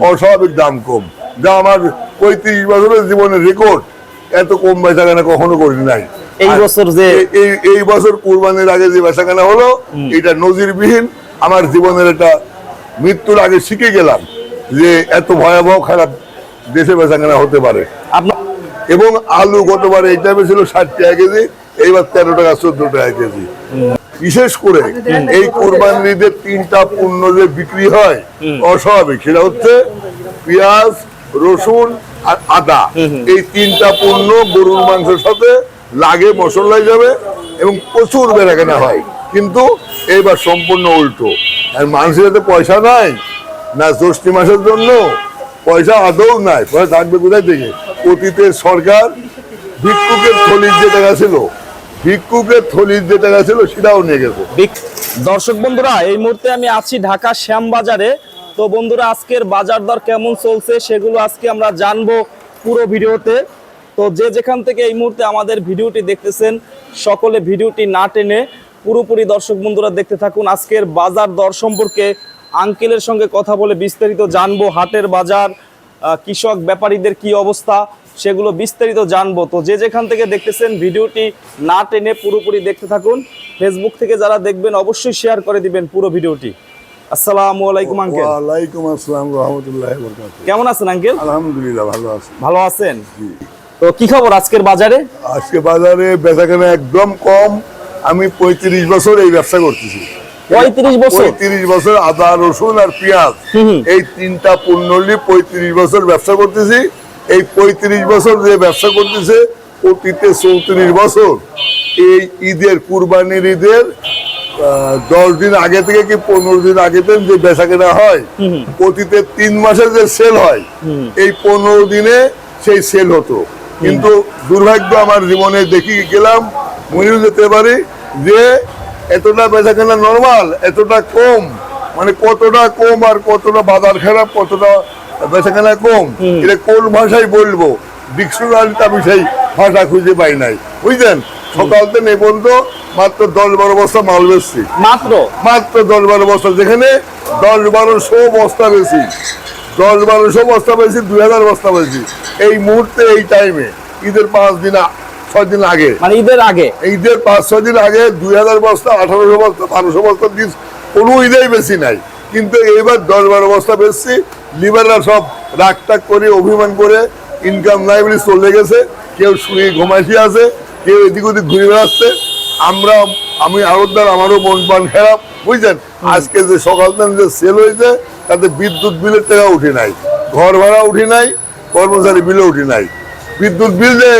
অস্বাভাবিক দাম কম। যা আমার পঁয়ত্রিশ বছরের জীবনের রেকর্ড এত কম বেচা কেনা কখনো করি নাই। এই বছর যে এই- বছর কুরবানির আগে যে বেচা কেনা হলো এটা নজিরবিহীন। আমার জীবনের একটা মৃত্যুর আগে শিখে গেলাম যে এত ভয়াবহ খারাপ দেশে বেচা কেনা হতে পারে। এবং আলু গতবার এই টাইমে ছিল ষাট টাকা কেজি এইবার তেরো টাকা চোদ্দ টাকা কেজি। বিশেষ করে এই কোরবানির ঈদের তিনটা পণ্য যে বিক্রি হয় অস্বাভাবিক। সেটা হচ্ছে পেঁয়াজ রসুন আর আদা। এই তিনটা পণ্য গরুর মাংসের সাথে লাগে মশলাই যাবে এবং প্রচুর বেড়াকেনা হয়। কিন্তু এইবার সম্পূর্ণ উল্টো। আর মানুষের হাতে পয়সা নাই না জ্যৈষ্ঠী মাসের জন্য পয়সা আদৌ নাই। পয়সা থাকবে কোথায় থেকে? অতীতের সরকার ভিক্ষুকের থলির যে টাকা ছিল ভিক্ষুকের থলির যে টাকা ছিল সেটাও নিয়ে গেছে। দর্শক বন্ধুরা, এই মুহূর্তে আমি আছি ঢাকা শ্যামবাজারে। তো বন্ধুরা, আজকের বাজার দর কেমন চলছে সেগুলো আজকে আমরা জানব পুরো ভিডিওতে। তো যে যেখান থেকে এই মুহূর্তে আমাদের ভিডিওটি দেখতেছেন, সকলে ভিডিওটি না টেনে পুরোপুরি দর্শক বন্ধুরা দেখতে থাকুন। আজকের বাজার দর সম্পর্কে আঙ্কেলের সঙ্গে কথা বলে বিস্তারিত জানব। হাটের বাজার কৃষক, ব্যাপারীদের কি অবস্থা সেগুলো বিস্তারিত জানব। তো যে যেখান থেকে দেখতেছেন ভিডিওটি না টেনে পুরোপুরি দেখতে থাকুন। ফেসবুক থেকে যারা দেখবেন অবশ্যই শেয়ার করে দিবেন পুরো ভিডিওটি। আসসালামু আলাইকুম আঙ্কেল ওয়ালাইকুম আসসালাম রহমতুল্লাহ বরকাতুহ। কেমন আছেন আঙ্কেল আলহামদুলিল্লাহ ভালো আছি। ভালো আছেন? তো কি খবর আজকের বাজারে? আজকে বাজারে বেচাকেনা একদম কম। আমি পঁয়ত্রিশ বছর এই ব্যবসা করতেছি। পঁয়ত্রিশ বছর? পঁয়ত্রিশ বছর আদা রসুন আর পেঁয়াজ। এই তিনটা পণ্য নিয়ে পঁয়ত্রিশ বছর ব্যবসা করতেছি। এই পঁয়ত্রিশ বছর যে ব্যবসা করতেছে অতীতে চৌত্রিশ বছর। এই ঈদের কুরবানির ঈদের দশ দিন আগে থেকে কি পনেরো দিন আগে থেকে যে বেচা কেনা হয় অতীতে তিন মাসের যে সেল হয় এই পনেরো দিনে সেই সেল হতো। কিন্তু দুর্ভাগ্য আমার জীবনে দেখি গেলাম মনেও যেতে পারি যে এতটা বেচা কেনা নর্মাল এতটা কম মানে কতটা কম আর কতটা বাজার খারাপ কতটা বেচা কেনা কম। এটা কোন ভাষায় বলব? ডিকশনারিতে আমি সেই ভাষা খুঁজে পাই নাই। বুঝলেন? সকাল থেকে পর্যন্ত মাত্র দশ বারো বস্তা মাল বেচছি। মাত্র? মাত্র দশ বারো বস্তা যেখানে দশ বারোশো বস্তা বেশি দশ বারোশো বস্তা বেশি দুই হাজার বস্তা বেশি এই মুহূর্তে এই টাইমে ঈদের পাঁচ দিন ছয় দিন আগে। মানে ঈদের আগে? ঈদের পাঁচ ছয় দিন আগে দুই হাজার বস্তা আঠারোশো বস্তা বারোশো বস্তা দিস কোনো ঈদেই বেশি নাই। কিন্তু এইবার দশ বারো বস্তা বেশি লিবাররা সব রাগ টাক করে অভিমান করে ইনকাম নাই বলে চলে গেছে। কেউ শুয়ে ঘুমাইতে আছে কেউ এদিক ওদিক ঘুরে বেড়াচ্ছে। আমরা আমি আরোদ্দার আমারও মন প্রাণ খারাপ বুঝছেন আজকে যে সকাল যে সেল হয়েছে তাতে বিদ্যুৎ বিলের টাকা উঠে নাই। ঘর ভাড়া উঠে নাই কর্মচারী বিলও উঠে নাই। বিদ্যুৎ বিল যে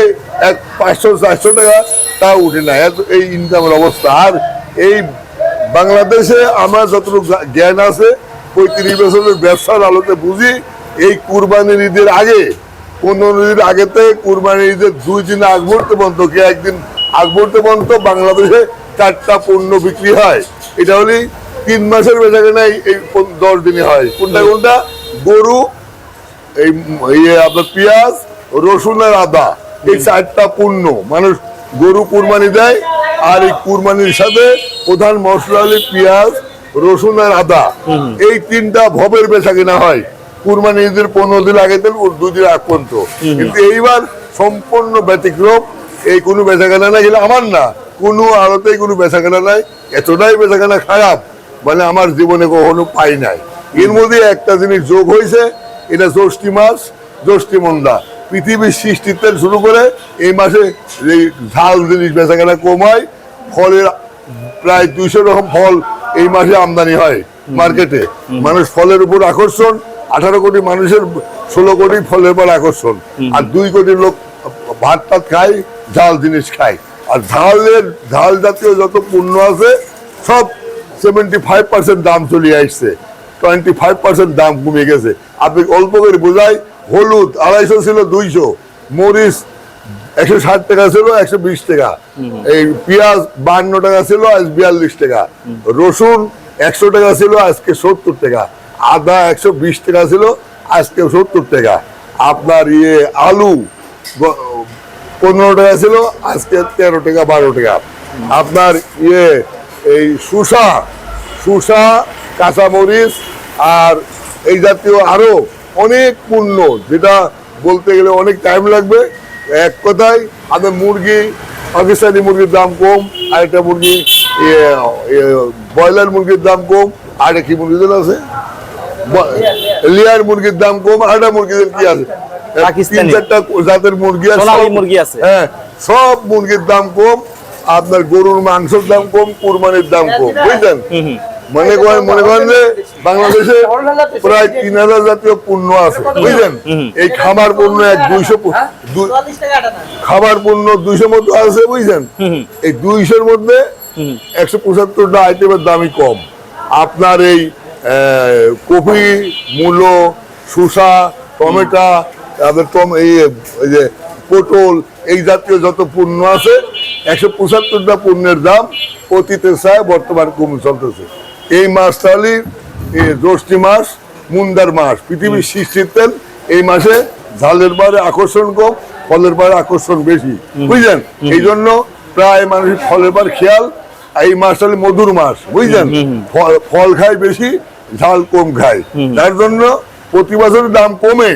এক পাঁচশো চারশো টাকা তা উঠে নাই। এত এই ইনকামের অবস্থা। আর এই বাংলাদেশে আমার যতটুকু জ্ঞান আছে পঁয়ত্রিশ বছরের ব্যবসার আলোতে বুঝি এই কুরবানির ঈদের আগে, পনেরো দিন আগেতে কুরবানির ঈদের দুই দিন আগ পর্যন্ত কি একদিন আগ পর্যন্ত বাংলাদেশে চারটা পণ্য বিক্রি হয়। এটা হলেই তিন মাসের বেচা কেনা এই দশ দিনে হয়। কোনটা কোনটা? গরু, এই ইয়ে আপনার পেঁয়াজ, রসুন আর আদা, এই চারটা পণ্য। মানুষ গরু কুরবানি দেয়, আর এই কুরবানির সাথে প্রধান মশলা হলে পেঁয়াজ রসুন আর আদা এই তিনটা ভবের বেচা কেনা হয়। কুরবানি ঈদের পনেরো দিন আগে থেকে দুই দিন আগ পর্যন্ত। কিন্তু এইবার সম্পূর্ণ ব্যতিক্রম। এই কোনো বেচা কেনা নাই আমার না। কোনো আড়তেই কোনো বেচা কেনা নাই। এতটাই বেচা কেনা খারাপ মানে আমার জীবনে কখনো পাই নাই। এর মধ্যে একটা জিনিস যোগ হয়েছে এটা জ্যৈষ্ঠী মাস জ্যৈষ্ঠী মন্দা। পৃথিবীর সৃষ্টিতে শুরু করে এই মাসে এই ঝাল জিনিস বেচা কেনা কম হয়। ফলের প্রায় দুইশো রকম ফল এই মাসে আমদানি হয় মার্কেটে। মানুষ ফলের উপর আকর্ষণ আঠারো কোটি মানুষের ষোলো কোটি ফলের উপর আকর্ষণ। আর দুই কোটি লোক ভাত টাত খায় ঝাল জিনিস খায়। আর ঝালের ঝাল জাতীয় যত পণ্য আছে সব সেভেন্টি ফাইভ পার্সেন্ট দাম চলে আসছে। টোয়েন্টি ফাইভ পার্সেন্ট দাম কমে গেছে। আপনি অল্প করে বোঝাই হলুদ আড়াইশো ছিল দুইশো মরিচ একশো ষাট টাকা ছিল একশো বিশ টাকা। এই পেঁয়াজ বান্ন টাকা ছিল আজ বিয়াল্লিশ টাকা। রসুন একশো টাকা ছিল আজকে সত্তর টাকা। আদা একশো বিশ টাকা ছিল আজকে সত্তর টাকা। আপনার ইয়ে আলু পনেরো টাকা ছিল আজকে তেরো টাকা বারো টাকা। আপনার ইয়ে এই শুষা শুষা কাঁচামরিচ আর এই জাতীয় আরও অনেক পূর্ণ যেটা বলতে গেলে অনেক টাইম লাগবে। এক কথায় আমাদের মুরগি পাকিস্তানি মুরগির দাম কম আর একটা মুরগি ব্রয়লার মুরগির দাম কম আর একটা কি মুরগি যেন আছে? লেয়ার মুরগির দাম কম আর একটা মুরগিদের কি আছে? তিন চারটা জাতের মুরগি আছে সোনালী সব- মুরগি আছে। হ্যাঁ সব মুরগির দাম কম আপনার গরুর মাংসের দাম কম কুরবানির দাম কম বুঝলেন? মনে করেন মনে করেন যে বাংলাদেশে প্রায় তিন হাজার জাতীয় পণ্য আছে বুঝলেন? এই খাবার পণ্য এক দুইশো খাবার পণ্য দুইশোর মধ্যে আছে বুঝলেন? এই দুইশোর মধ্যে একশো পঁচাত্তরটা আইটেমের দামই কম। আপনার এই কপি মূলো শসা টমেটো তারপর টম এই এই যে পটল এই জাতীয় যত পণ্য আছে একশো পঁচাত্তরটা পণ্যের দাম অতীতের চায় বর্তমান কমে চলতেছে। এই মাসটা হলি জ্যৈষ্ঠী মাস মুন্দার মাস। পৃথিবীর সৃষ্টির তেল এই মাসে ঝালের বারে আকর্ষণ কম ফলের বারে আকর্ষণ বেশি। বুঝলেন? এই জন্য প্রায় মানুষের ফলের বার খেয়াল এই মাস হলে মধুর মাস বুঝলেন? ফল- খায় বেশি ঝাল কম খায়। তার জন্য প্রতি বছর দাম কমে।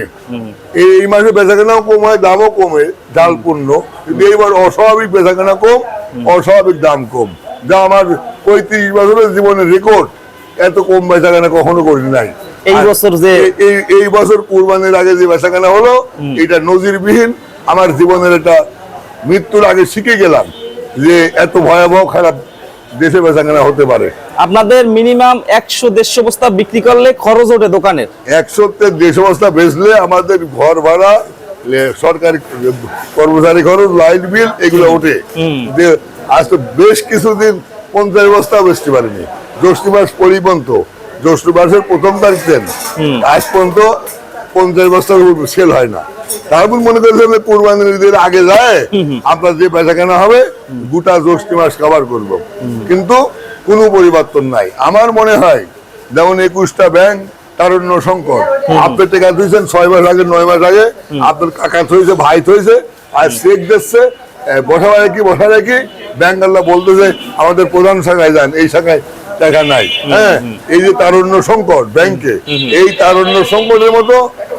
এই মাসে বেচাকেনাও কম হয় দামও কমে ঝাল পূর্ণ। কিন্তু এইবার অস্বাভাবিক বেচাকেনা কম অস্বাভাবিক দাম কম। যা আমার পঁয়ত্রিশ বছরের জীবনের রেকর্ড এত কম বেচাকেনা কখনো করি নাই। এই বছর যে এই- এই বছর কুরবানির আগে যে বেচাকেনা হলো এটা নজিরবিহীন। আমার জীবনের এটা মৃত্যুর আগে শিখে গেলাম যে এত ভয়াবহ খারাপ দেশে বেচাকেনা হতে পারে। আপনাদের মিনিমাম একশো দেড়শো বস্তা বিক্রি করলে খরচ ওঠে দোকানের? একশো দেশ বস্তা বেচলে আমাদের ঘর ভাড়া সরকারি কর্মচারী খরচ লাইট বিল এগুলো ওঠে। আজ তো বেশ কিছুদিন পঞ্চাশ বস্তা বেচতে পারিনি জ্যৈষ্ঠ মাস পরিপন্ত জ্যৈষ্ঠ মাসের প্রথম তারিখ দেন। আজ পর্যন্ত পঞ্চাশ বস্তার সেল হয় না। তারপর মনে করছেন কোরবানির ঈদের আগে যায় আপনার যে বেচা কেনা হবে গোটা জ্যৈষ্ঠ মাস কভার করব। কিন্তু কোনো পরিবর্তন নাই। আমার মনে হয় যেমন একুশটা ব্যাংক তারুণ্য সংকট। আপনার টাকা থইছেন ছয় মাস আগে নয় মাস আগে আপনার কাকা থইছে ভাই থইছে আর চেক দিচ্ছে বসা রাখি বসা রাখি ব্যাংকাল্লা বলতেছে আমাদের প্রধান শাখায় যান এই শাখায় টাকা নাই। হ্যাঁ? এই যে তারুণ্য সংকট ব্যাংকে এই তারুণ্য সংকটের মতো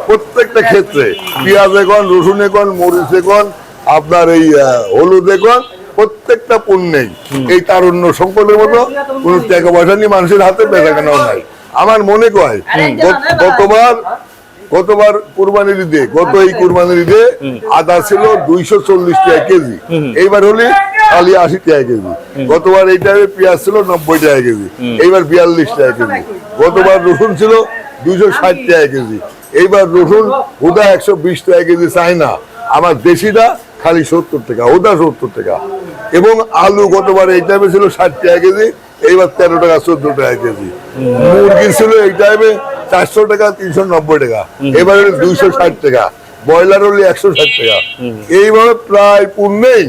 প্রত্যেকটা ক্ষেত্রে পেঁয়াজ এখন রসুন এখন মরিচ এখন আপনার এই আহ, হলুদ এখন প্রত্যেকটা পণ্যেই এই তারুণ্য সংকটের মতো কোন টাকা পয়সা নিয়ে মানুষের হাতে বেচা কেনাও নাই। আমার মনে কয় গত- গতবার গতবার কুরবানির ঈদে গত এই কুরবানির ঈদে আদা ছিল দুইশো চল্লিশ টাকা কেজি। এইবার হলে খালি আশি টাকা কেজি। গতবার এই টাইমে পেঁয়াজ ছিল নব্বই টাকা কেজি। এইবার বিয়াল্লিশ টাকা কেজি। গতবার রসুন ছিল দুইশো ষাট টাকা কেজি। এইবার রসুন হুদা একশো বিশ টাকা কেজি চাই না। আমার দেশিটা খালি সত্তর টাকা হুদা সত্তর টাকা। এবং আলু গতবার এই টাইমে ছিল ষাট টাকা কেজি এইবার তেরো টাকা চোদ্দ টাকা কেজি। মুরগি ছিল এই টাইমে চারশো টাকা তিনশো নব্বই টাকা। এবার দুইশো ষাট টাকা। ব্রয়লার হলে একশো ষাট টাকা। এইভাবে প্রায় পূর্ণেই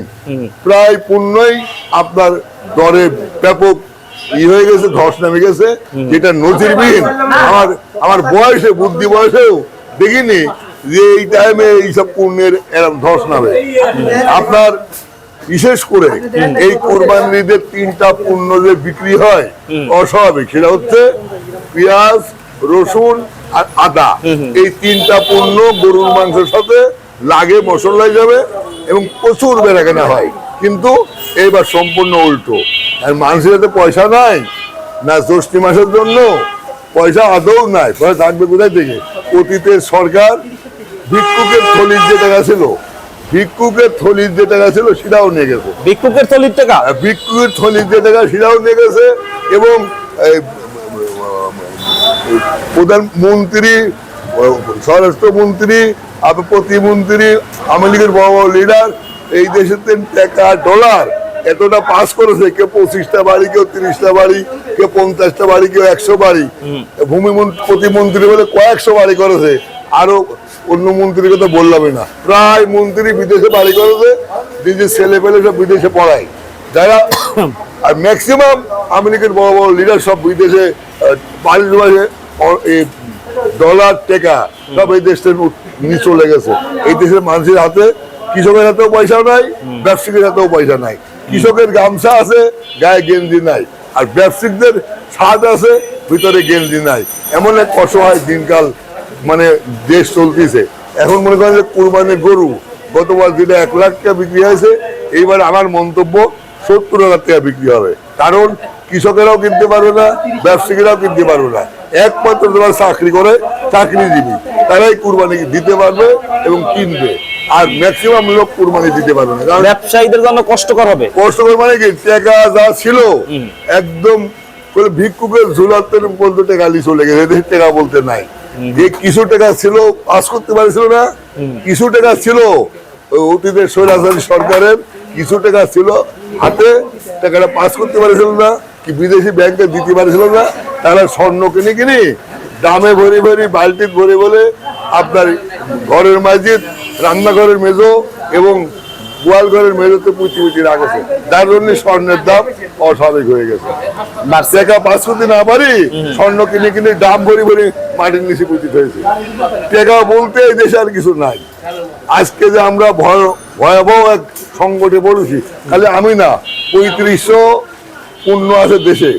প্রায় পূর্ণই আপনার দরে ব্যাপক ই হয়ে গেছে ধস নামে গেছে। যেটা নজিরবিহীন। আমার আমার বয়সে বুদ্ধি বয়সেও দেখিনি যে এই টাইমে এইসব পণ্যের এরকম ধস নামে। আপনার বিশেষ করে এই কোরবানির ঈদের তিনটা পণ্য যে বিক্রি হয় অস্বাভাবিক। সেটা হচ্ছে পেঁয়াজ রসুন আর আদা। এই তিনটা পণ্য গরুর মাংসের সাথে লাগে মশলায় যাবে এবং প্রচুর বেড়াকেনা হয়। কিন্তু এইবার সম্পূর্ণ উল্টো। আর মানুষের হাতে পয়সা নাই না জ্যৈষ্ঠী মাসের জন্য পয়সা আদৌ নাই। পয়সা থাকবে কোথায় থেকে? অতীতের সরকার ভিক্ষুকের থলির যে টাকা ছিল ভিক্ষুকের থলির যে টাকা ছিল সেটাও নিয়ে গেছে। ভিক্ষুকের থলির টাকা? ভিক্ষুকের থলির যে টাকা সেটাও নিয়ে গেছে এবং প্রধানমন্ত্রী স্বরাষ্ট্রমন্ত্রী আপনার প্রতিমন্ত্রী আওয়ামী লীগের বড় বড় লিডার এই দেশের টাকা ডলার এতটা পাস করেছে। কেউ পঁচিশটা বাড়ি কেউ তিরিশটা বাড়ি কেউ পঞ্চাশটা বাড়ি কেউ একশো বাড়ি। ভূমি মন- প্রতিমন্ত্রী বলে কয়েকশো বাড়ি করেছে। আরও অন্য মন্ত্রীর কথা বললামই না। প্রায় মন্ত্রী বিদেশে বাড়ি করেছে নিজের ছেলে পেলে সব বিদেশে পড়ায়। যারা আর ম্যাক্সিমাম আমেরিকার বড় বড় লিডার সব বিদেশে আহ, ডলার টাকা সব এই উত- নিয়ে চলে গেছে। এই দেশের মানুষের হাতে কৃষকের হাতেও পয়সা নাই ব্যবসায়ীর হাতেও পয়সা নাই। কৃষকের গামছা আছে গায়ে গেঞ্জি নাই। আর ব্যবসায়িকদের ছাদ আছে ভিতরে গেঞ্জি নাই। এমন এক অসহায় দিনকাল মানে দেশ চলতেছে। এখন মনে করেন যে কুরবানির গরু গতবার যেটা এক লাখ টাকা বিক্রি হয়েছে এইবার আমার মন্তব্য সত্তর হাজার টাকা বিক্রি হবে। কারণ কৃষকেরাও কিনতে পারবে না ব্যবসায়ীরাও কিনতে পারবে না। একমাত্র যারা চাকরি করে চাকরিজীবী তারাই কুরবানি দিতে পারবে এবং কিনবে। আর ম্যাক্সিমাম লোক কুরবানি দিতে পারবে না। কারণ ব্যবসায়ীদের জন্য কষ্টকর হবে। কষ্টকর মানে কি? টাকা যা ছিল একদম ভিক্ষুকের ঝুলাতে বলতে টাকা লি চলে গেছে। এদের টাকা বলতে নাই। যে কিছু টাকা ছিল পাস করতে পারছিল না। কিছু টাকা ছিল অতীতের স্বৈরাচারী সরকারের কিছু টাকা ছিল হাতে টাকাটা পাস করতে পারছিল না। বিদেশি ব্যাংকে দিতে পারছিল না? তারা স্বর্ণ কিনে কিনে দামে ভরে ভরি বালতি ভরে বলে আপনার ঘরের মাঝে রান্নাঘরের মেজো এবং গোয়াল ঘরের মেজোতে পুচি পুচি রাখেছে যার জন্য স্বর্ণের দাম অস্বাভাবিক হয়ে গেছে। টাকা পাঁচ কোটি না পারি স্বর্ণ কিনে কিনে দাম ভরি ভরি মাটির নিচে পুঁতি হয়েছে টাকা বলতে এই দেশে আর কিছু নাই। আজকে যে আমরা ভয় ভয়াবহ এক সংকটে পড়েছি খালি আমি না পঁয়ত্রিশশো পণ্য আছে দেশে।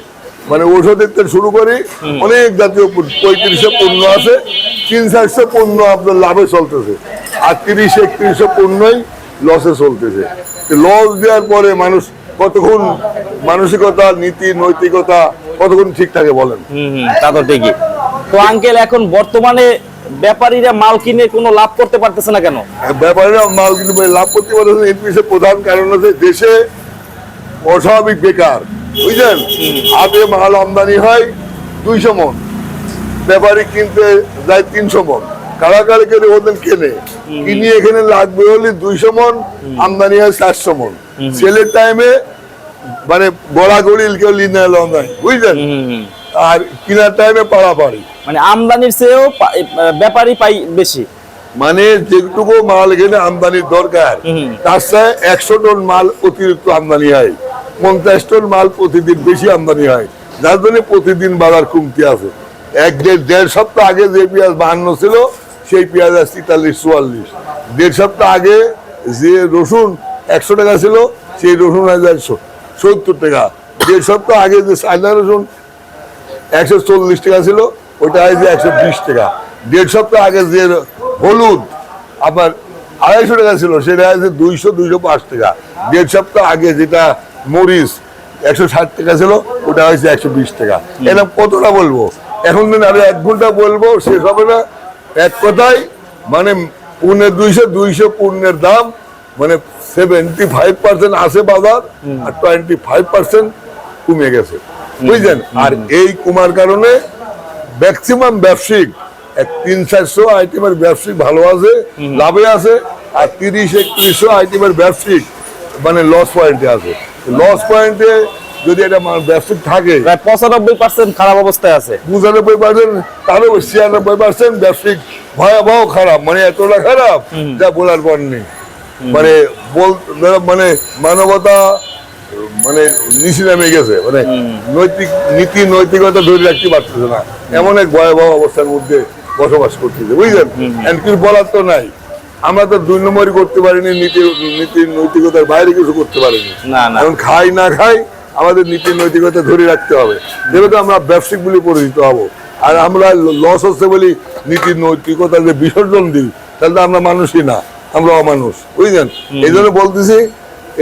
মানে ওষুধের থেকে শুরু করে অনেক জাতীয় পঁয়ত্রিশে পণ্য আছে তিন চারশো পণ্য আপনার লাভে চলতেছে। আর তিরিশ একত্রিশশো পণ্যই লসে চলতেছে। লস দেওয়ার পরে মানুষ কতক্ষণ মানসিকতা নীতি নৈতিকতা কতক্ষণ ঠিক থাকে বলেন? তা তো ঠিকই। তো আঙ্কেল এখন বর্তমানে ব্যাপারীরা মাল কিনে কোনো লাভ করতে পারতেছে না কেন? ব্যাপারীরা মাল কিন্তু লাভ করতে পারতেছে এর পিছনে প্রধান কারণ হচ্ছে দেশে অস্বাভাবিক বেকার। বুঝলেন? হাতে মাল আমদানি হয় দুইশো মন। ব্যাপারী কিনতে যায় তিনশো মন। কারাগারে কেটে ওদের কেনে? কিনে এখানে লাগবে হলে দুইশো মন আমদানি হয় চারশো মন। সেলের টাইমে মানে গড়াগড়ি কেউ লিনে নাই বুঝলেন। আর কিনার টাইমে পাড়াপাড়ি। মানে আমদানির চেয়েও পা- এ, ব্যাপারী পাই বেশি। মানে যেটুকু মাল এখানে আমদানির দরকার তার সাথে একশো টন মাল অতিরিক্ত আমদানি হয়। পঞ্চাশ টন মাল প্রতিদিন বেশি আমদানি হয়। যার জন্য প্রতিদিন বাজার কমতি আছে। এক দেড় দেড় সপ্তাহ আগে যে পেঁয়াজ বাহান্ন ছিল সেই পেঁয়াজ আছে তেতাল্লিশ চুয়াল্লিশ। দেড় সপ্তাহ আগে যে রসুন একশো টাকা ছিল সেই রসুন আছে একশো সত্তর টাকা। দেড় সপ্তাহ আগে যে চায়না রসুন একশো চল্লিশ টাকা ছিল ওটা আছে একশো বিশ টাকা। দেড় সপ্তাহ আগে যে হলুদ। আপনার আড়াইশো টাকা ছিল সেটা আছে দুইশো দুইশো পাঁচ টাকা। দেড় সপ্তাহ আগে যেটা মরিচ একশো ষাট টাকা ছিল ওটা হয়েছে একশো বিশ টাকা। এরকম কতটা বলব? এখন দিন আরও এক ঘণ্টা বলব শেষ হবে না। এক কথায় মানে পূর্ণের দুইশো দুইশো পূর্ণের দাম মানে সেভেন্টি ফাইভ পার্সেন্ট আছে বাজার আর টোয়েন্টি ফাইভ পার্সেন্ট কমে গেছে। বুঝলেন? আর এই কমার কারণে ম্যাক্সিমাম ব্যবসায়িক এক তিন চারশো আইটেমের ব্যবসায়িক ভালো আছে লাভে আছে আর তিরিশ একত্রিশশো আইটেমের ব্যবসায়িক মানে লস পয়েন্টে আছে। লস পয়েন্টে যদি এটা ব্যবসায়িক থাকে প্রায় পঁচানব্বই পার্সেন্ট খারাপ অবস্থায় আছে। পঁচানব্বই পার্সেন্ট তারও ছিয়ানব্বই পার্সেন্ট ব্যবসায়িক ভয়াবহ খারাপ মানে এতটা খারাপ যা বলার পর নেই। মানে বল মানে মানবতা মানে নিচে নেমে গেছে মানে নৈতিক নীতি নৈতিকতা ধরে রাখতে পারতেছে না। এমন এক ভয়াবহ অবস্থার মধ্যে বসবাস করতেছে বুঝলেন? And কিছু বলার তো নাই। আমরা তো দুই নম্বরই করতে পারিনি নীতি নীতি নৈতিকতার বাইরে কিছু করতে পারিনি। এখন খাই না খাই আমাদের নীতি নৈতিকতা ধরে রাখতে হবে। যেহেতু আমরা ব্যবসায়িক বলে পরিচিত হব। আর আমরা লস হচ্ছে বলি নীতি নৈতিকতা যে বিসর্জন দিই তাহলে তো আমরা মানুষই না আমরা অমানুষ বুঝলেন? এই জন্য বলতেছি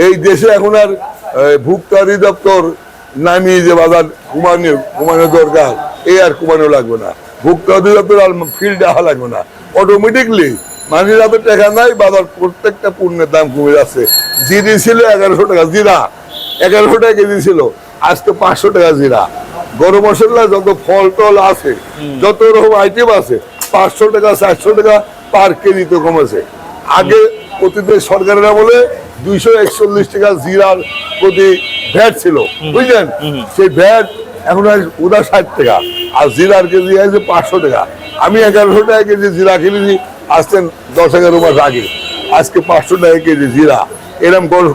এই দেশে এখন আর আহ, ভোক্তা অধিদপ্তর নামিয়ে যে বাজার কমানো কমানো দরকার এই আর কমানো লাগবে না। ভোক্তা অধিদপ্তর আর ফিল্ডে আসা লাগবে না। অটোমেটিকলি মানুষের হাতে টাকা নাই বাজার প্রত্যেকটা পণ্যের দাম কমে যাচ্ছে। জিরি ছিল এগারোশো টাকা জিরা। এগারোশো টাকা কেজি ছিল আজকে পাঁচশো টাকা জিরা। গরম মশলা যত ফল টল আছে যত রকম আইটেম আছে পাঁচশো টাকা চারশো টাকা পার কেজিতে কমেছে। আগে অতীতের সরকারের আমলে দুইশো একচল্লিশ টাকা জিরার প্রতি ভ্যাট ছিল। বুঝলেন? সেই ভ্যাট এখন আর উদা ষাট টাকা। আর জিরার কেজি আছে পাঁচশো টাকা। আমি এগারোশো টাকা কেজি জিরা কিনেছি আসতেন দশ এগারো মাস আগে। আজকে পাঁচশো টাকা কেজি জিরা।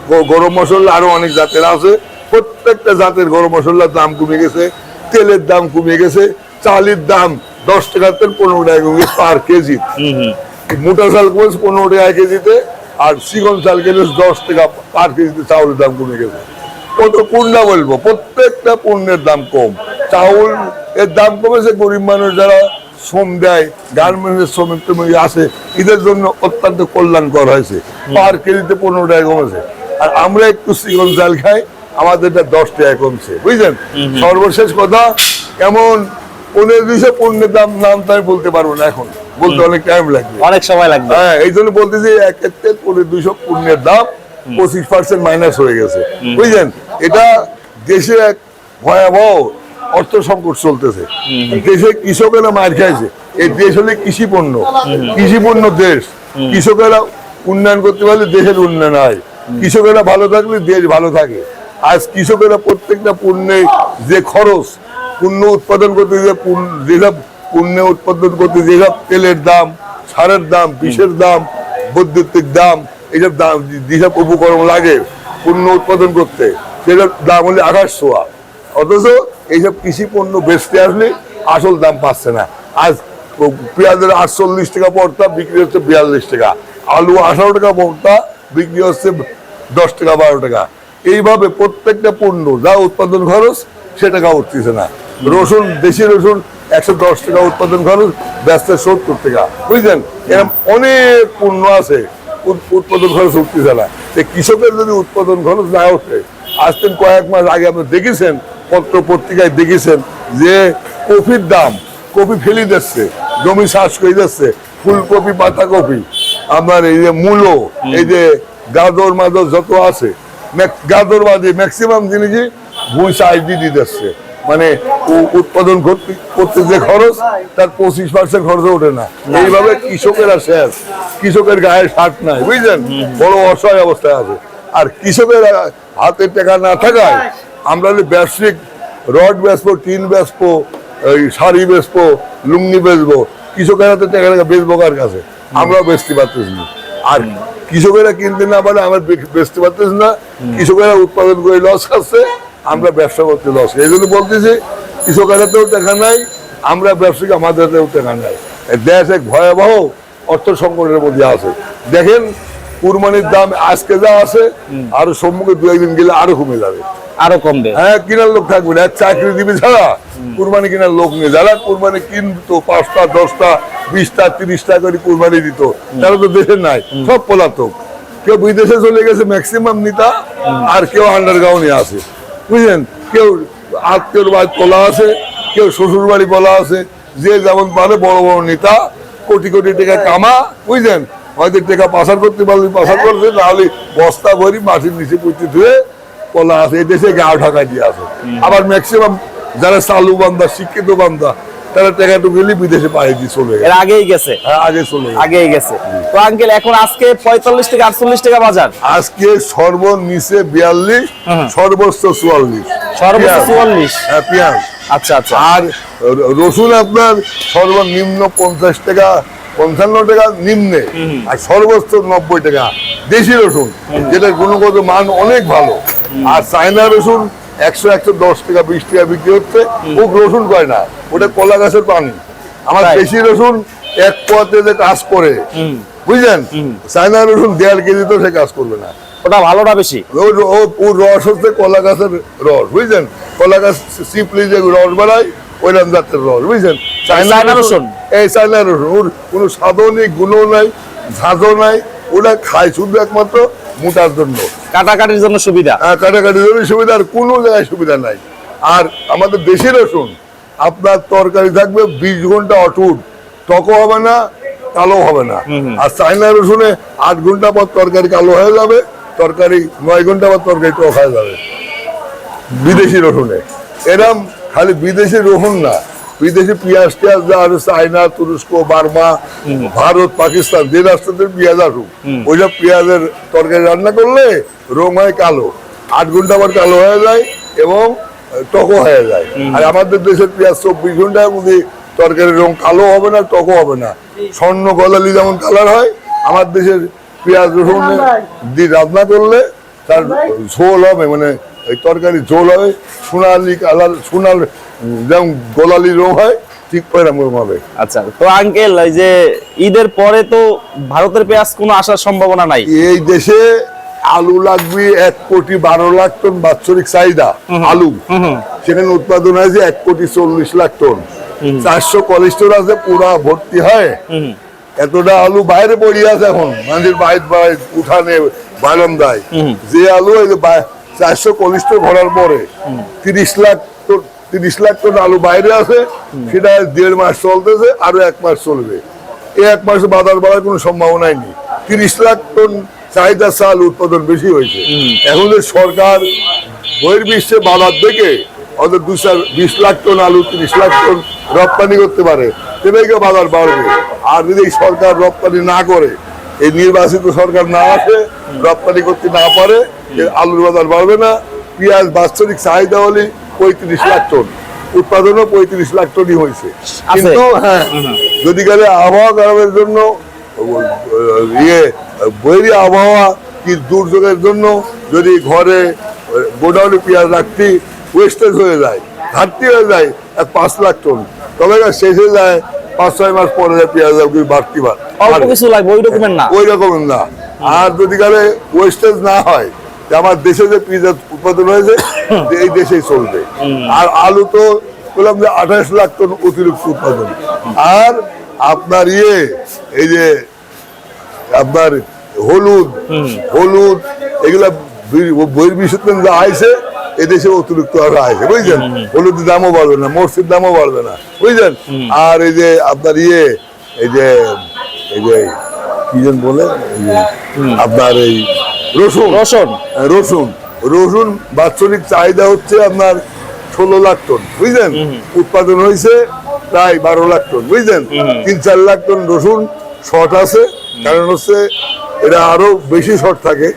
গ- গরম মশলা আরও অনেক জাতের আছে। প্রত্যেকটা জাতের গরম মশলার দাম কমে গেছে তেলের দাম কমে গেছে চালের দাম দশ টাকা তেল পনেরো টাকা কমে গেছে পার কেজি। মোটা চাল কমেছে পনেরো টাকা কেজিতে আর চিকন চাল কিনেছে দশ টাকা পার কেজিতে চাউলের দাম কমে গেছে। কত পূর্ণা বলব? প্রত্যেকটা পণ্যের দাম কম। চাউল এর দাম কমেছে গরিব মানুষ যারা শ্রম দেয় গার্মেন্টসের শ্রমিক টমিক আসে এদের জন্য অত্যন্ত কল্যাণকর হয়েছে। পার কেজিতে পনেরো টাকা কমেছে। আর আমরা একটু চিকন চাল খাই আমাদের এটা দশ টাকা কমছে। বুঝলেন? সর্বশেষ কথা এমন পনেরো দুইশো পণ্যের দাম নাম তো আমি বলতে পারব না এখন। বলতে অনেক টাইম লাগবে। অনেক সময় লাগবে। হ্যাঁ এই জন্য বলতেছি এক ক্ষেত্রে পনেরো দুইশো পণ্যের দাম পঁচিশ পার্সেন্ট মাইনাস হয়ে গেছে। বুঝলেন? এটা দেশে এক ভয়াবহ অর্থ সংকট চলতেছে। দেশে কৃষকেরা মার খাইছে। এই দেশ হলে কৃষি পণ্য কৃষি পণ্য দেশ। কৃষকেরা উন্নয়ন করতে পারলে দেশের উন্নয়ন হয়। কৃষকেরা ভালো থাকলে দেশ ভালো থাকে। আজ কৃষকেরা প্রত্যেকটা পণ্যে যে খরচ, পণ্য উৎপাদন করতে যে যেসব পণ্য উৎপাদন করতে যেসব তেলের দাম, সারের দাম, বিষের দাম, বৈদ্যুতিক দাম এইসব দাম যেসব উপকরণ লাগে পণ্য উৎপাদন করতে সেসব দাম হলে আকাশ ছোঁয়া। অথচ এইসব কৃষি পণ্য বেচতে আসলে আসল দাম পাচ্ছে না। আজ পেঁয়াজের আটচল্লিশ টাকা পড়তা বিক্রি হচ্ছে বিয়াল্লিশ টাকা। আলু আঠারো টাকা পড়তা বিক্রি হচ্ছে দশ টাকা বারো টাকা। এইভাবে প্রত্যেকটা পণ্য যা উৎপাদন খরচ, সে টাকা উঠতেছে না। রসুন, দেশি রসুন, একশো দশ টাকা উৎপাদন খরচ, ব্যস্ত সত্তর টাকা। বুঝলেন? এরকম অনেক পণ্য আছে উৎপাদন খরচ উঠতেছে না। কৃষকের যদি উৎপাদন খরচ না ওঠে, আজ কয়েক মাস আগে আপনি দেখেছেন পত্র পত্রিকায় দেখেছেন যে কপির দাম কপি ফেলি দিচ্ছে জমি চাষ করে দিচ্ছে ফুলকপি পাতাকপি আপনার এই যে মূলো এই যে গাজর মাদর যত আছে গাজর বাদে ম্যাক্সিমাম জিনিসই ভুঁই দিয়ে দিতেছে মানে উৎপাদন করতে করতে যে খরচ তার পঁচিশ পার্সেন্ট খরচ ওঠে না। এইভাবে কৃষকেরা শেষ। কৃষকের গায়ে শার্ট নাই বুঝলেন? বড় অসহায় অবস্থায় আছে। আর কৃষকের হাতে টাকা না থাকায় আমরা ব্যবসায়িক রড বেচবো, টিন বেচবো, এই শাড়ি বেচবো, লুঙ্গি বেচবো। কৃষকের হাতে টাকা টাকা কার কাছে? আমরাও বেচতে পারতেছি না। আর কৃষকেরা কিনতে না পারে আমরা বেচতে পারতেছি না। কৃষকেরা উৎপাদন করে লস খাচ্ছে, আমরা ব্যবসা করতে লস। এই জন্য বলতেছি কৃষকের হাতেও টাকা নাই, আমরা ব্যবসায়িক আমাদের টাকা নাই। দেশ এক ভয়াবহ অর্থ সংকটের মধ্যে আছে। দেখেন কুরবানির দাম আজকে যা আছে আরও সম্মুখে দু একদিন গেলে আরও কমে যাবে। আরও কমবে। হ্যাঁ কেনার লোক থাকবে না। চাকরি দিবি ছাড়া কুরবানি কেনার লোক নেই। যারা কুরবানি কিনতো পাঁচটা দশটা বিশটা তিরিশটা করে কুরবানি দিত তারা তো দেশে নাই সব পলাতক। কেউ বিদেশে চলে গেছে ম্যাক্সিমাম নিতা আর কেউ আন্ডারগ্রাউন্ডে আছে। বুঝলেন? কেউ আত্মীয়র বাড়ি পলা আছে কেউ শ্বশুর বাড়ি পলা আছে যে যেমন পারে বড় বড় নেতা কোটি কোটি টাকা কামা বুঝলেন? হয়তো টাকা পাচার করতে পারলে পাচার করছে নাহলে বস্তা ভরি মাটির নিচে পুঁতি ধুয়ে কলা আছে এই দেশে গাও ঢাকা দিয়ে আছে আবার ম্যাক্সিমাম যারা চালু বান্দা শিক্ষিত বান্দা তারা টাকা টুকেলি বিদেশে পাড়ি দিয়ে চলে গেছে। আগেই গেছে। হ্যাঁ, আগে চলে আগেই গেছে। তো আঙ্কেল এখন আজকে পঁয়তাল্লিশ থেকে আটচল্লিশ টাকা বাজার? আজকে সর্বনিচে বিয়াল্লিশ সর্বোচ্চ চুয়াল্লিশ। সর্বোচ্চ পেঁয়াজ। চুয়াল্লিশ? হ্যাঁ পেঁয়াজ। আচ্ছা আচ্ছা। আর রসুন আপনার সর্বনিম্ন পঞ্চাশ টাকা পঞ্চান্ন টাকা নিম্নে আর সর্বোচ্চ নব্বই টাকা। দেশি রসুন যেটার গুণগত মান অনেক ভালো। আর চায়না রসুন একশো একশো দশ টাকা বিশ টাকা বিক্রি হচ্ছে। ও রসুন কয় না। ওটা কলা গাছের পানি। আমার দেশি রসুন এক পথে যে কাজ করে। বুঝলেন? চায়না রসুন দেড় কেজি তো সে কাজ করবে না। ওটা ভালোটা বেশি। ও- রস হচ্ছে কলা গাছের রস বুঝলেন? কলা গাছ চিপলি যে রস বাড়ায় ওইরকম জাতের রস বুঝলেন? চায়না রসুন? এই চায়না রসুন। কোনো স্বাদও নেই গুণও নাই ঝাঁঝও নাই। ওটা খায় শুধু একমাত্র মোটার জন্য। কাটাকাটির জন্য সুবিধা? কাটাকাটি জন্য সুবিধা আর কোনো জায়গায় সুবিধা নাই। আর আমাদের দেশি রসুন আপনার তরকারি থাকবে বিশ ঘণ্টা অটুট টকও হবে না কালো হবে না। আর চাইনা রসুনে আট ঘণ্টা পর তরকারি কালো হয়ে যাবে তরকারি নয় ঘণ্টা পর তরকারি টক হয়ে যাবে। বিদেশি রসুনে। এরম খালি বিদেশি রসুন না। বিদেশি পেঁয়াজ টিয়াজ যা আছে চায়না তুরস্ক বার্মা ভারত পাকিস্তান যে রাষ্ট্রদের পেঁয়াজ আসুক ওইসব পেঁয়াজের তরকারি রান্না করলে রং হয় কালো আট ঘণ্টা পর কালো হয়ে যায় এবং টকও হয়ে যায়। আর আমাদের দেশের পেঁয়াজ চব্বিশ ঘণ্টার মধ্যে তরকারির রং কালো হবে না টকও হবে না। স্বর্ণ গলালি যেমন কালার হয় আমার দেশের পেঁয়াজ রসুন দিয়ে রান্না করলে তার ঝোল হবে মানে এই তরকারি ঝোল হবে সোনালি কালার সোনাল যেমন গোলালি রং হয় ঠিক এরকম হবে। আচ্ছা তো আঙ্কেল এই যে ঈদের পরে তো ভারতের পেঁয়াজ কোনো আসার সম্ভাবনা নাই? এই দেশে আলু লাগবে এক কোটি বারো লাখ টন বাৎসরিক চাহিদা আলু। সেখানে উৎপাদন হয়েছে এক কোটি চল্লিশ লাখ টন। চারশো কোলেস্টোর আছে পুরা ভর্তি হয়। এতটা আলু বাইরে পড়িয়ে আছে এখন মানুষের বাইরে বাইরে উঠানে বারান্দায় যে আলু চারশো কোলেস্টোর ভরার পরে তিরিশ লাখ তিরিশ লাখ টন আলু বাইরে আছে সেটা দেড় মাস চলতেছে আরও এক মাস চলবে। এই এক মাসে বাজার বাড়ার কোনো সম্ভাবনাই নেই। তিরিশ লাখ টন চাহিদা চাল উৎপাদন বেশি হয়েছে। এখন যে সরকার বহির্বিশ্বে বাজার দেখে অন্তত দু চার বিশ লাখ টন আলু তিরিশ লাখ টন রপ্তানি করতে পারে গিয়ে বাজার বাড়বে। আর যদি সরকার রপ্তানি না করে এই নির্বাচিত সরকার না আসে রপ্তানি করতে না পারে আলুর বাজার বাড়বে না। পেঁয়াজ বাৎসরিক চাহিদা হলে পঁয়ত্রিশ লাখ টন। উৎপাদনও পঁয়ত্রিশ লাখ টনই হয়েছে। কিন্তু হ্যাঁ। যদি গেলে আবহাওয়া খারাপের জন্য ইয়ে বৈরী আবহাওয়া কি দুর্যোগের জন্য যদি ঘরে গোডাউনে পেঁয়াজ রাখতে ওয়েস্টেজ হয়ে যায় ঘাটতি হয়ে যায় এক পাঁচ লাখ টন। তবে না শেষে যায় পাঁচ ছয় মাস পরে যায় পেঁয়াজ বাড়তি বাড় কিছু লাগবে ওই রকমের না। ওই রকমের না। আর যদি গেলে ওয়েস্টেজ না হয় যে আমার দেশে যে পেঁয়াজ উৎপাদন হয়েছে যে এই দেশেই চলবে। আর আলু তো বললাম যে আঠাশ লাখ টন অতিরিক্ত উৎপাদন। আর আপনার ইয়ে এই যে আপনার হলুদ হলুদ এগুলা বহির্বিশ্বের যা আইছে এদেশে অতিরিক্ত আরও আইছে বুঝছেন? হলুদের দামও বাড়বে না মরসির দামও বাড়বে না বুঝছেন? আর এই যে আপনার ইয়ে এই যে এই যে কি বলে? আপনার এই রসুন। রসুন। রসুন। রসুন বাৎসরিক চাহিদা হচ্ছে আপনার ষোলো লাখ টন বুঝলেন? উৎপাদন হয়েছে প্রায় বারো লাখ টন বুঝলেন? তিন চার লাখ টন রসুন শর্ট আছে কারণ হচ্ছে এটা আরও বেশি শর্ট থাকে।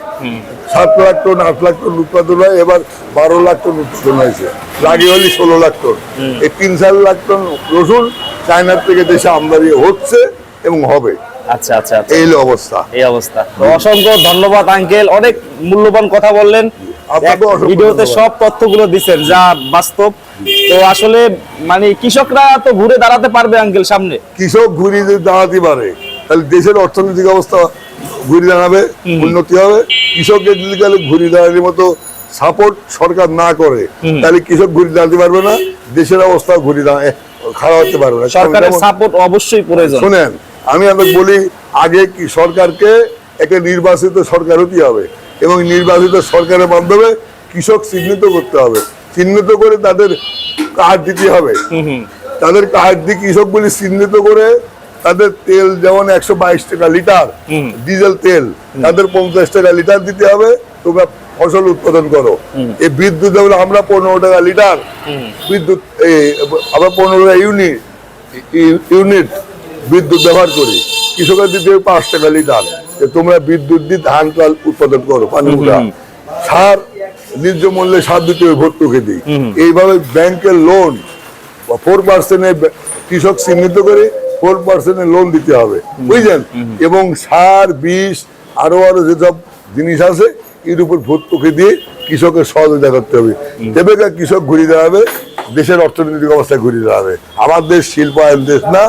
সাত লাখ টন আট লাখ টন উৎপাদন হয় এবার বারো লাখ টন উৎপাদন হয়েছে। লাগে হলে ষোলো লাখ টন। এই তিন চার লাখ টন রসুন চায়নার থেকে দেশে আমদানি হচ্ছে এবং হবে। আচ্ছা আচ্ছা আচ্ছা। এই অবস্থা। এই অবস্থা। অসংখ্য ধন্যবাদ আঙ্কেল। অনেক মূল্যবান কথা বললেন। ভিডিওতে সব তথ্যগুলো দিচ্ছেন যা বাস্তব। তো আসলে মানে কৃষকরা তো ঘুরে দাঁড়াতে পারবে আঙ্কেল সামনে। কৃষক ঘুরে দাঁড়াতে পারে তাহলে দেশের অর্থনৈতিক অবস্থা ঘুরে দাঁড়াবে উন্নতি হবে। যদি ঘুরে দাঁড়ানোর মতো সাপোর্ট সরকার না করে তাহলে কৃষক ঘুরে দাঁড়াতে পারবে না দেশের অবস্থা ঘুরে দাঁড়ায় খারাপ হতে পারবে না। সরকারের সাপোর্ট অবশ্যই প্রয়োজন। শোনেন আমি আপনাকে বলি আগে কি সরকারকে একটা নির্বাচিত সরকার হতে হবে এবং নির্বাচিত সরকারের মাধ্যমে কৃষক চিহ্নিত করতে হবে। চিহ্নিত করে তাদের কার্ড দিতে হবে। তাদের কার্ড দিয়ে কৃষকগুলি চিহ্নিত করে তাদের তেল যেমন একশো বাইশ টাকা লিটার ডিজেল তেল তাদের পঞ্চাশ টাকা লিটার দিতে হবে। তোমরা ফসল উৎপাদন করো। এই বিদ্যুৎ যেমন আমরা পনেরো টাকা লিটার। বিদ্যুৎ আমরা পনেরো টাকা ইউনিট ইউনিট। বিদ্যুৎ ব্যবহার করি। কৃষকের দিতে পাঁচ টাকা লিটার। তোমরা বিদ্যুৎ দিয়ে ধান চাল উৎপাদন করো পানি সার ন্যায্য মূল্যে সার দিতে হবে ভর্তুকি দিই এইভাবে ব্যাংকের লোন ফোর পার্সেন্টের কৃষক চিহ্নিত করে ফোর পার্সেন্টের লোন দিতে হবে। বুঝলেন? এবং সার বিষ আরও আরও যেসব জিনিস আছে এর উপর ভর্তুকি দিয়ে কৃষকের সহযোগিতা করতে হবে। তবে কৃষক ঘুরিয়ে দাঁড়াবে দেশের অর্থনৈতিক অবস্থা ঘুরিয়ে দাঁড়াবে আমার দেশ শিল্পায়ন দেশ না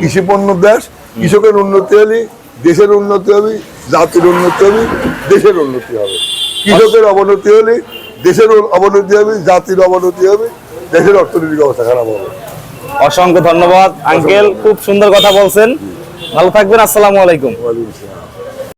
কৃষি পণ্য দেশ। কৃষকের উন্নতি হলে দেশের উন্নতি হবে জাতির উন্নতি হবে দেশের উন্নতি হবে। কৃষকের অবনতি হলে দেশের অবনতি হবে জাতির অবনতি হবে দেশের অর্থনৈতিক অবস্থা খারাপ হবে। অসংখ্য ধন্যবাদ আঙ্কেল। খুব সুন্দর কথা বলছেন। ভালো থাকবেন আসসালামু আলাইকুম।